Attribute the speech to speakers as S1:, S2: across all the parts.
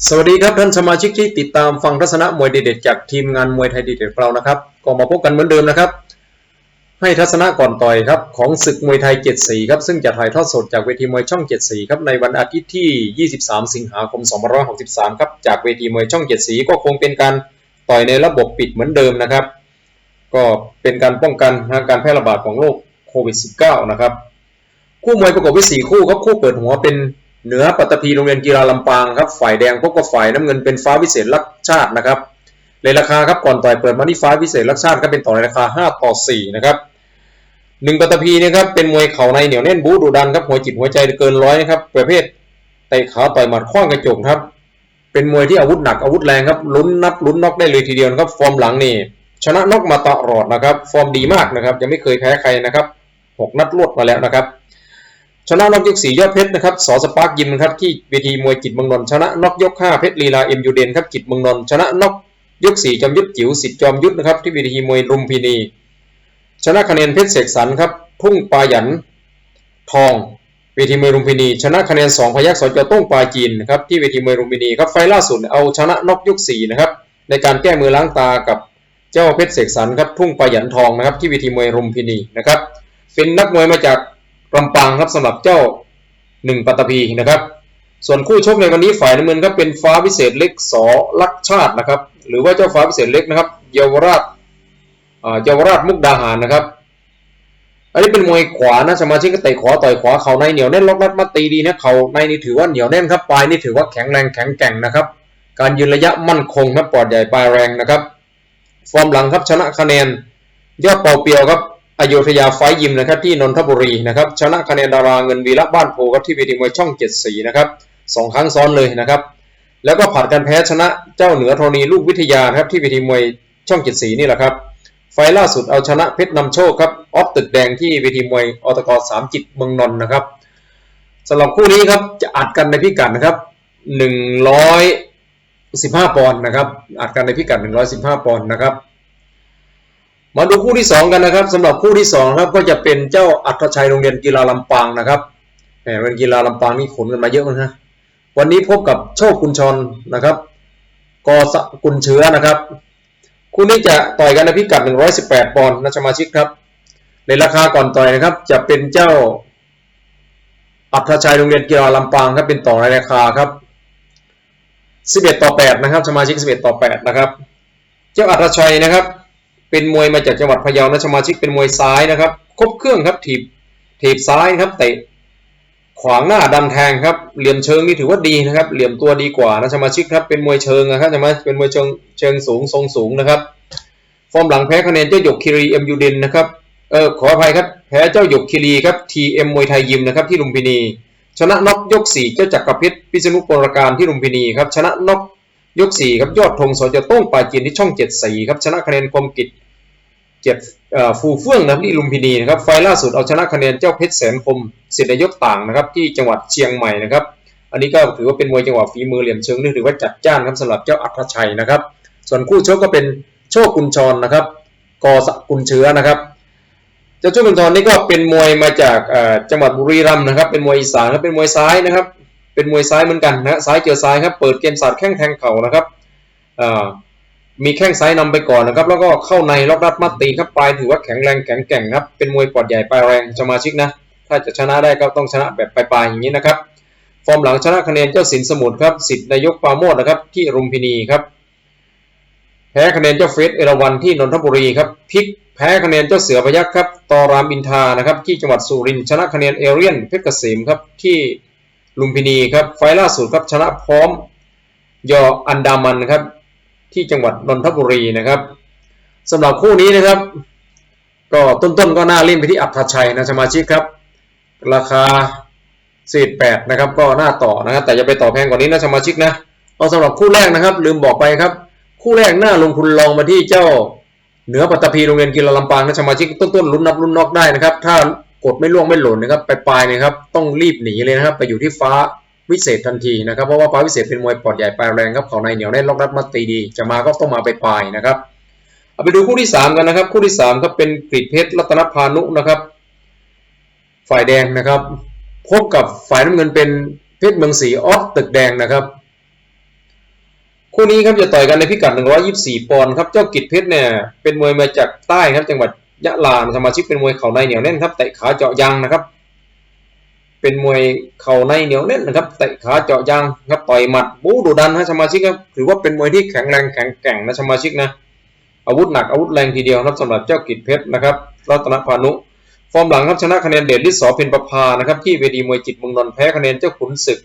S1: สวัสดีครับท่านสมาชิกที่ติดตามฟังทัศนะมวยเด็ดๆจากทีมงานมวยไทยดีเด็ดของเรานะครับ ก็มาพบกันเหมือนเดิมนะครับ ให้ทัศนะก่อนต่อยครับของศึกมวยไทย 7 สีครับซึ่งจะถ่ายทอดสดจากเวทีมวยช่อง 7 สีครับในวันอาทิตย์ที่ 23 สิงหาคม 2563 ครับจากเวทีมวยช่อง 7 สีก็คงเป็นการต่อยในระบบปิดเหมือนเดิมนะครับ ก็เป็นการป้องกันการแพร่ระบาดของโรคโควิด -19 นะครับคู่มวยประกอบไปสี่คู่ครับคู่เปิดหัวเป็น เหนือปัตตภีโรงเรียนกีฬาลำปางครับฝ่ายแดงพบกับฝ่ายน้ำเงินเป็นฟ้าวิเศษรักชาตินะครับในราคาครับก่อนต่อยเปิดมาที่ฟ้าวิเศษรักชาติก็เป็นต่อในราคา 5 ต่อ 4 นะครับหนึ่งปัตตภีเนี่ยครับเป็นมวยเข่าในเหนียวแน่นบู๊ดุดันครับหัวจิตหัวใจเกินร้อยนะครับประเภทเตะขาต่อยหมัดคว้างกระจกครับเป็นมวยที่อาวุธหนักอาวุธแรงครับลุ้นนับลุ้นน็อกได้เลยทีเดียวนะครับ ฟอร์มหลังนี่ชนะน็อกมาตลอดนะครับ ฟอร์มดีมากนะครับยังไม่เคยแพ้ใครนะครับหกนัดรวดมาแล้วนะครับ ชนะน็อกยกสี่ยอดเพชรนะครับสอสปาร์กยิมครับที่เวทีมวยจิตรเมืองนนท์ชนะน็อกยกห้าเพชรลีลาเอ็มยูเดนครับจิตรเมืองนนท์ชนะน็อกยกสี่จอมยุทธจิ๋วสิทธิ์จอมยุทธนะครับที่เวทีมวยรุมพินี ชนะคะแนนเพชรเสกสรรครับทุ่งปาหยันทองเวทีมวยรุมพินี ชนะคะแนนสองพยักสจต้งปาจีนนะครับที่เวทีมวยรุมพินีครับไฟล่าสุดเอาชนะน็อกยกสี่นะครับในการแก้มือล้างตากับเจ้าเพชรเสกสรรครับทุ่งปาหยันทองนะครับที่เวทีมวยรุมพินีนะครับเป็นนักมวยมาจาก ลำปางครับสำหรับเจ้าหนึ่งปัตตภีนะครับ ส่วนคู่ชกในวันนี้ฝ่ายน้ำเงินครับเป็นฟ้าวิเศษเล็กสอลักชาตินะครับ หรือว่าเจ้าฟ้าวิเศษเล็กนะครับเยาวราชเยาวราชมุกดาหารนะครับ อันนี้เป็นมวยขวานะสมาชิกก็เตะขวาต่อยขวาเข่าในเหนียวแน่นล็อกรัดมัดตีดีนะเข่าในนี่ถือว่าเหนียวแน่นครับปลายนี่ถือว่าแข็งแรงแข็งแกร่งนะครับ การยืนระยะมั่นคงนะปอดใหญ่ปลายแรงนะครับ ฟอร์มหลังครับชนะคะแนนยอดเป่าเปียวครับ อโยธยาไฟยิมนะครับที่นนทบุรีนะครับชนะคะแนนดาราเงินวีระบ้านโพครับที่เวทีมวยช่องเจ็ดสีนะครับสองครั้งซ้อนเลยนะครับ แล้วก็ผัดกันแพ้ชนะเจ้าเหนือธรณีลูกวิทยาครับที่เวทีมวยช่องเจ็ดสีนี่แหละครับ ไฟล่าสุดเอาชนะเพชรนำโชคครับออฟตึกแดงที่เวทีมวยอตกสามจิตเมืองนนท์นะครับสำหรับคู่นี้ครับจะอัดกันในพิกัดนะครับหนึ่งร้อยสิบห้าปอนด์นะครับอัดกันในพิกัดหนึ่งร้อยสิบห้าปอนด์นะครับ มาดูคู่ที่สองกันนะครับสำหรับคู่ที่สองครับก็จะเป็นเจ้าอัธชัยโรงเรียนกีฬาลำปางนะครับแหมเป็นกีฬาลำปางนี่ขนกันมาเยอะนะวันนี้พบกับโชคกุญชรนะครับกอสกุลเชื้อนะครับ คู่นี้จะต่อยกันในพิกัด 118 ปอนด์นะสมาชิกครับ ในราคาก่อนต่อยนะครับ จะเป็นเจ้า อัธชัยโรงเรียนกีฬาลำปางครับเป็นต่อในราคาครับ 11 ต่อ 8 นะครับ สมาชิก 11 ต่อ 8 นะครับ เจ้าอัธชัยนะครับ เป็นมวยมาจากจังหวัดพะเยานะสมาชิกเป็นมวยซ้ายนะครับ ครบเครื่องครับถีบถีบซ้ายครับเตะขวางหน้าดันแทงครับเหลี่ยมเชิงนี่ถือว่าดีนะครับ เหลี่ยมตัวดีกว่านะสมาชิกครับเป็นมวยเชิงนะครับใช่ไหมเป็นมวยเชิงเชิงสูงทรงสูงนะครับ ฟอร์มหลังแพ้คะแนนเจ้าหยกคิรีเอ็มยูดินนะครับเออขออภัยครับแพ้เจ้าหยกคิรีครับทีเอ็มมวยไทยยิมนะครับที่ลุมพินี ชนะน็อกยกสี่เจ้าจักรเพชรพิษณุปรการที่ลุมพินีครับชนะน็อกยกสี่ครับยอดธงสจโต้งปาจีนที่ช่องเจ็ดสี่ครับชนะคะแนนคมกิจ เจ็ดฟูเฟื่องนะครับที่ลุมพินีนะครับไฟล่าสุดเอาชนะคะแนนเจ้าเพชรแสนคมสิทธินายกต่างนะครับที่จังหวัดเชียงใหม่นะครับ อันนี้ก็ถือว่าเป็นมวยจังหวะฝีมือเหลี่ยมเชิงนี่ถือว่าจัดจ้านครับสำหรับเจ้าอัธชัยนะครับ ส่วนคู่ชกก็เป็นโชคกุญชรนะครับกอสกุลเชื้อนะครับเจ้าโชคกุญชรนี่ก็เป็นมวยมาจากจังหวัดบุรีรัมย์นะครับ เป็นมวยอีสานครับเป็นมวยซ้ายนะครับ เป็นมวยซ้ายเหมือนกันนะซ้ายเจอซ้ายครับเปิดเกมสาดแข้งแทงเข่านะครับ มีแข้งซ้ายนำไปก่อนนะครับ แล้วก็เข้าในล็อกรัดมัดตีครับปลายถือว่าแข็งแรงแข็งแกร่งครับ เป็นมวยปอดใหญ่ปลายแรงสมาชิกนะ ถ้าจะชนะได้ก็ต้องชนะแบบปลายๆอย่างนี้นะครับ ฟอร์มหลังชนะคะแนนเจ้าสินสมุทรครับสิทธิ์นายกปาโมดนะครับที่รุมพินีครับ แพ้คะแนนเจ้าเฟสเอราวันที่นนทบุรีครับพลิกแพ้คะแนนเจ้าเสือพยักครับตอรามอินทานะครับที่จังหวัดสุรินทร์ชนะคะแนนเอเรียนเพชรเกษมครับที่ลุมพินีครับไฟล่าสุดครับชนะพร้อมยออันดามันครับ ที่จังหวัดนนทบุรีนะครับสำหรับคู่นี้นะครับ ก็ต้นๆก็น่าเล่นไปที่อัธชัยนะสมาชิกครับ ราคาสี่แปดนะครับ ก็น่าต่อนะครับแต่จะไปต่อแพงกว่านี้นะสมาชิกนะเอาสำหรับคู่แรกนะครับ ลืมบอกไปครับ คู่แรกหน้าลงทุนลองมาที่เจ้าเหนือปัตตภีโรงเรียนกีฬาลำปางนะสมาชิกต้นๆลุ้นนับลุ้นนอกได้นะครับ ถ้ากดไม่ล่วงไม่หล่นนะครับไปปลายนะครับ ต้องรีบหนีเลยนะครับ ไปอยู่ที่ฟ้า วิเศษทันทีนะครับเพราะว่าฟ้าวิเศษเป็นมวยปอดใหญ่ปลายแรงครับเขาในเหนียวแน่นล็อกรัดมัดตีดี จะมาก็ต้องมาไปปลายนะครับเอาไปดูคู่ที่สามกันนะครับ คู่ที่สามครับเป็นกรีฑเพชรรัตนพานุนะครับ ฝ่ายแดงนะครับ พบกับฝ่ายน้ำเงินเป็นเพชรเมืองศรีออสตึกแดงนะครับคู่นี้ครับจะต่อยกันในพิกัด 124 ปอนด์ครับ เจ้ากิจเพชรเนี่ยเป็นมวยมาจากใต้ครับจังหวัดยะลาสมาชิกเป็นมวยเข่าในเหนียวแน่นครับเตะขาเจาะยางนะครับ เป็นมวยเข่าในเหนียวแน่นนะครับเตะขาเจาะยางครับต่อยหมัดบู๊ดุดันฮะสมาชิกครับถือว่าเป็นมวยที่แข็งแรงแข็งแกร่งนะสมาชิกนะอาวุธหนักอาวุธแรงทีเดียวครับสำหรับเจ้ากิจเพชรนะครับรัตนพานุ ฟอร์มหลังครับชนะคะแนนเดชฤทธิ์สอเพ็ญประพานะครับที่เวทีมวยจิตมืองนนแพ้คะแนนเจ้าขุนศึก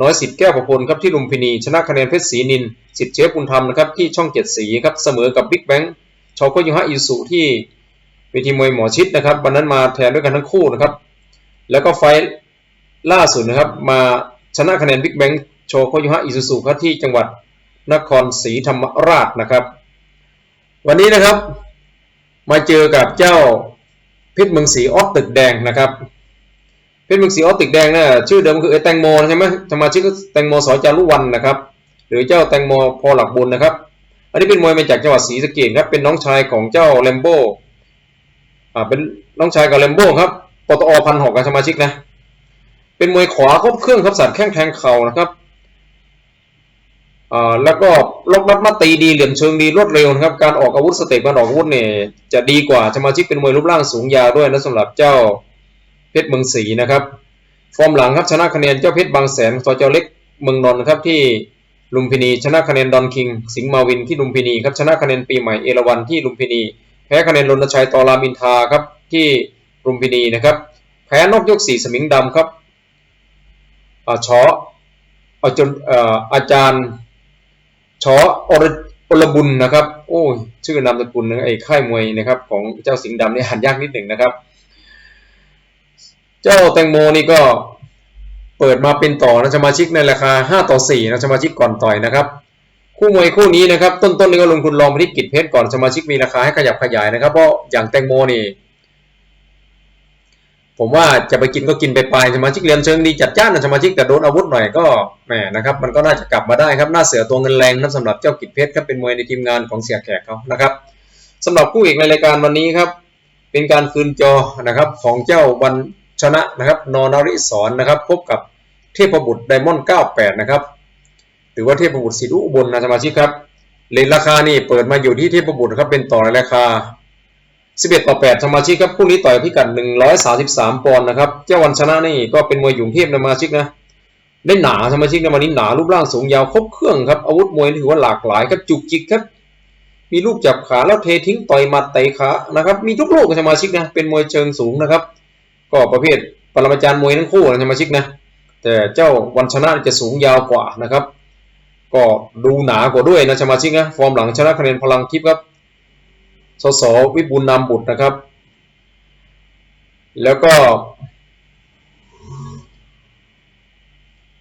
S1: น้อยสิทธิ์แก้วประพลครับที่ลุมพินี ชนะคะแนนเพชรศรีนินสิทธิ์เชฟบุญธรรมนะครับที่ช่องเจ็ดสีครับเสมอกับบิ๊กแบงค์ชอโกยุฮะอิสุที่เวทีมวยหมอชิดนะครับวันนั้นมาแทนด้วยกันทั้งคู่นะครับแล้วก็ไฟ ล่าสุดนะครับมาชนะคะแนนบิ๊กแบงค์โชโกยุฮะอิสุสุครับที่จังหวัดนครศรีธรรมราชนะครับ วันนี้นะครับ มาเจอกับเจ้าพชรเมืองศรีออสตึกแดงนะครับพชรเมืองศรีออสตึกแดงนี่ยชื่อเดิมคือไอแตงโมใช่ไหมสมาชิกก็แตงโมสอจารุวันนะครับ หรือเจ้าแตงโมพอหลักบุญนะครับ อันนี้เป็นมวยมาจากจังหวัดศรีสะเกษครับเป็นน้องชายของเจ้าแลมโบอ่าเป็นน้องชายกับแลมโบครับปตอพันหกกับสมาชิกนะ เป็นมวยขวาครบเครื่องครับสัตว์แข้งแทงเข่านะครับอ่าแล้วก็ล็อกรัดมาตีดีเหลี่ยมเชิงดีรวดเร็วนะครับ การออกอาวุธสเต็ปการออกอาวุธเนี่ยจะดีกว่าสมาชิกเป็นมวยรูปร่างสูงยาวด้วยนะสำหรับเจ้าเพชรเมืองศรีนะครับ ฟอร์มหลังครับชนะคะแนนเจ้าเพชรบางแสนสจเล็กเมืองนนท์ครับที่ลุมพินีชนะคะแนนดอนคิง สิงห์มาวินที่ลุมพินีครับชนะคะแนนปีใหม่เอราวันที่ลุมพินีแพ้คะแนนรณชัยตอรามอินทาครับที่ลุมพินีนะครับ แพ้นกยกสี่สมิงดำครับ ชออาจนเอ่อาจารย์ชออรอรบุญนะครับ โอ้ยชื่อนามสกุลนะไอ้ค่ายมวยนะครับ ของเจ้าสิงห์ดำนี่อ่นยากนิดหนึ่งนะครับ เจ้าแตงโมนี่ก็เปิดมาเป็นต่อนะสมาชิกในราคา 5 ต่อ4นะสมาชิกก่อนต่อยนะครับ คู่มวยคู่นี้นะครับ ต้นๆนี่ก็ลงทุนลองไปที่กิจเพชรก่อนสมาชิกมีราคาให้ขยับขยายนะครับเพราะอย่างแตงโมนี่ ผมว่าจะไปกินก็กินไปปลายสมาชิกเรียนเชิงดีจัดจ้านนะสมาชิกแต่โดนอาวุธหน่อยก็แหมนะครับมันก็น่าจะกลับมาได้ครับหน้าเสือตัวเงินแรงนะสำหรับเจ้ากิจเพชรครับเป็นมวยในทีมงานของเสียแขกเขานะครับสำหรับคู่เอกในรายการวันนี้ครับ เป็นการคืนจอนะครับของเจ้าวันชนะนะครับนอนริสอนนะครับ พบกับเทพบุตรไดมอนด์98 นะครับหรือว่าเทพบุตรสิทธิอุบลนะสมาชิกครับเลทราคานี่เปิดมาอยู่ที่เทพบุตรครับเป็นต่อในราคา 11 ต่อ 8 สมาชิกครับคู่นี้ต่อยพิกัด 133 ปอนด์นะครับ เจ้าวันชนะนี่ก็เป็นมวยอยู่งเทพนะสมาชิกนะได้หนาสมาชิกในวันนี้หนารูปร่างสูงยาวครบเครื่องครับอาวุธมวยถือว่าหลากหลายครับจุกจิกครับ มีลูกจับขาแล้วเททิ้งต่อยมัดเตะขานะครับมีทุกลูกสมาชิกนะเป็นมวยเชิงสูงนะครับ ก็ประเภทปรมาจารย์มวยทั้งคู่นะสมาชิกนะแต่เจ้าวันชนะจะสูงยาวกว่านะครับ ก็ดูหนากว่าด้วยนะสมาชิกนะฟอร์มหลังชนะคะแนนพลังทิพย์ครับ สสวิบูลนามบุตรนะครับ แล้วก็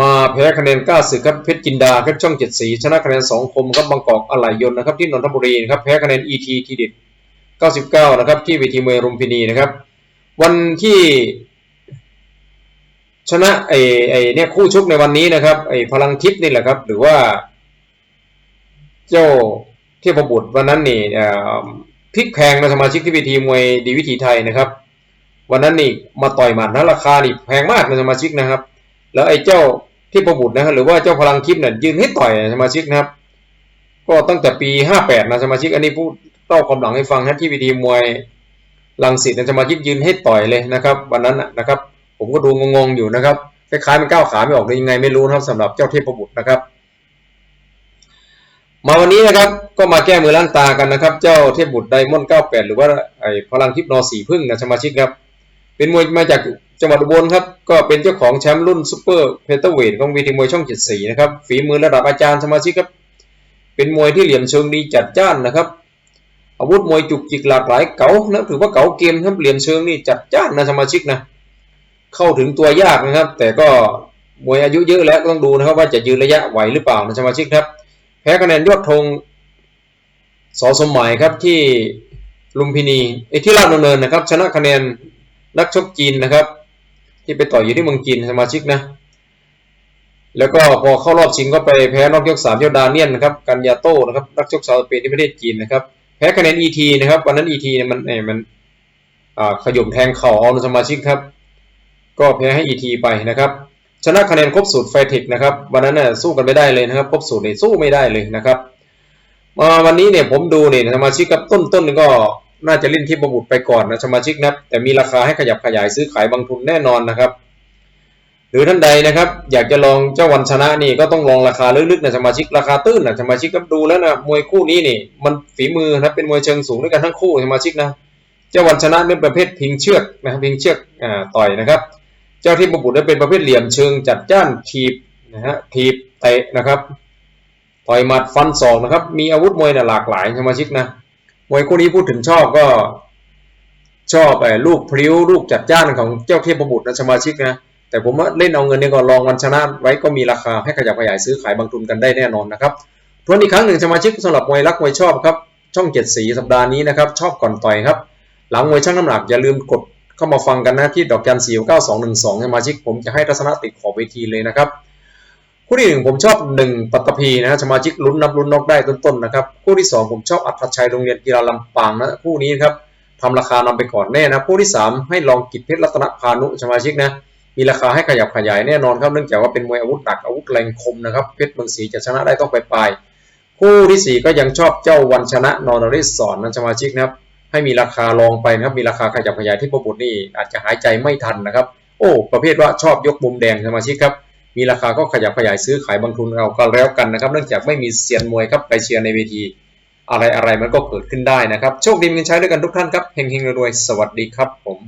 S1: มาแพ้คะแนนกล้าศึกครับเพชรจินดาครับช่องเจ็ดสีชนะคะแนนสองคมครับบางกอกอะไหลยนต์นะครับที่นนทบุรีนะครับแพ้คะแนน ET ทีทีเด็ด99นะครับที่เวทีมวยรุมพินีนะครับ วันที่ชนะไอ้ไอ้เนี่ยคู่ชกในวันนี้นะครับไอ้พลังทิพย์นี่แหละครับ หรือว่า เจ้าเทพบุตรวันนั้นนี่อ่อ พลิกแพงนะสมาชิกที่เวทีมวยดีวิถีไทยนะครับ วันนั้นนี่มาต่อยหมัดนะราคานี่แพงมากนะสมาชิกนะครับ แล้วไอ้เจ้าเทพบุตรนะครับหรือว่าเจ้าพลังทิพย์เนี่ยยืนให้ต่อยนะสมาชิกนะครับ ก็ตั้งแต่ปี 58นะสมาชิกอันนี้พูดเล่าความหลังให้ฟังนะที่เวทีมวยลังสิตนะสมาชิกยืนให้ต่อยเลยนะครับวันนั้นนะนะครับ ผมก็ดูงงๆอยู่นะครับคล้ายๆมันก้าวขาไม่ออกเลยยังไงไม่รู้นะครับสำหรับเจ้าเทพบุตรนะครับ มาวันนี้นะครับก็มาแก้มือล้างตากันนะครับ เจ้าเทพบุตรไดมอนด์98 หรือว่าไอ้พลังทิพย์นอสีพึ่งนะสมาชิกครับ เป็นมวยมาจากจังหวัดอุบลครับ ก็เป็นเจ้าของแชมป์รุ่นซูเปอร์เพเตอร์เวทของวีทีมวยช่องเจ็ดสีนะครับ ฝีมือระดับอาจารย์สมาชิกครับ เป็นมวยที่เหลี่ยมเชิงดีจัดจ้านนะครับ อาวุธมวยจุกจิกหลากหลายเก๋านะถือว่าเก๋าเกมครับเหลี่ยมเชิงนี่จัดจ้านนะสมาชิกนะ เข้าถึงตัวยากนะครับ แต่ก็มวยอายุเยอะแล้วต้องดูนะครับว่าจะยืนระยะไหวหรือเปล่านะสมาชิกครับ พ้คะแนนยอดธงสอสมหมายครับที่ลุมพินีไอ้ที่ราชดำเนินนะครับ ชนะคะแนนนักชกจีนนะครับ ที่ไปต่อยอยู่ที่เมืองจีนสมาชิกนะ แล้วก็พอเข้ารอบชิงก็ไปแพ้นอกยกสามเจ้าดาเนียนนะครับกันยาโต้นะครับนักชกชาวสเปนที่ประเทศจีนนะครับ แพ้คะแนน ET นะครับวันนั้น ET เนี่ยมันเอ่มันอ่าขย่มแทงเข่าเอาสมาชิกครับ ก็แพ้ให้ ET ไปนะครับ ชนะคะแนนครบสูตรไฟเทคนะครับวันนั้นน่ะสู้กันไม่ได้เลยนะครับครบสูตรนี่สู้ไม่ได้เลยนะครับมาวันนี้เนี่ยผมดูเนี่ยสมาชิกกับต้นต้นก็น่าจะเล่นที่ประบุตรไปก่อนนะสมาชิกนะแต่มีราคาให้ขยับขยายซื้อขายบางทุนแน่นอนนะครับ หรือท่านใดนะครับ อยากจะลองเจ้าวันชนะนี่ก็ต้องลองราคาลึกๆนะสมาชิกราคาตื้นนะสมาชิกก็ดูแล้วนะมวยคู่นี้นี่ มันฝีมือนะเป็นมวยเชิงสูงด้วยกันทั้งคู่สมาชิกนะเจ้าวันชนะเป็นประเภทพิงเชือกนะครับพิงเชือกอ่าต่อยนะครับ จ้าที่ประบุนั้เป็นประเภทเหลี่ยมเชิงจัดจ้านถีบนะฮะถีบเตะนะครับต่อยหมัดฟันศอกนะครับ มีอาวุธมวยนะหลากหลายสมาชิกนะมวยคู่นี้พูดถึงชอบก็ชอบไอ้ลูกพลิ้วลูกจัดจ้านของเจ้าเทพบุตรนะสมาชิกนะแต่ผมว่าเล่นเอาเงินเนี่ยก็ลองวันชนะไว้ก็มีราคาให้ขยับขยายซื้อขายบางทุนกันได้แน่นอนนะครับทวนอีกครั้งหนึ่งสมาชิกสำหรับมวยรักมวยชอบครับช่องเจ็ดสีสัปดาห์นี้นะครับชอบก่อนต่อยครับ หลังมวยชั่งน้ำหนักอย่าลืมกด เข้ามาฟังกันนะที่ดอกจันสี่เก้าสองหนึ่งสองสมาชิกผมจะให้ทัศนะติดขอบเวทีเลยนะครับคู่ที่หนึ่งผมชอบหนึ่งปัตตภีนะสมาชิกลุ้นนับลุ้นนอกได้ต้นๆนะครับคู่ที่สองผมชอบอัธชัยโรงเรียนกีฬาลำปางนะคู่นี้นครับทำราคานำไปก่อนแน่นะคู่ที่สามให้ลองกิจเพชรรัตนพานุสมาชิกนะมีราคาให้ขยับขยายแน่นอนครับเนื่องจากว่าเป็นมวยอาวุธหนักอาวุธแรงคมนะครับเพชรเมืองศรีจะชนะได้ต้องไปปลายคู่ที่สี่ก็ยังชอบเจ้าวันชนะนอนริสอนนะสมาชิกนะครับ ให้มีราคารองไปนะครับ มีราคาขยับขยายที่ประบุนี่อาจจะหายใจไม่ทันนะครับ โอ้ประเภทว่าชอบยกมุมแดงสมาชิกครับมีราคาก็ขยับขยายซื้อขายบางทุนเราก็แล้วกันนะครับ เนื่องจากไม่มีเซียนมวยครับไปเชียร์ในเวที อะไรอะไรมันก็เกิดขึ้นได้นะครับ โชคดีมีเงินใช้ด้วยกันทุกท่านครับเฮงเฮงรวยสวัสดีครับผม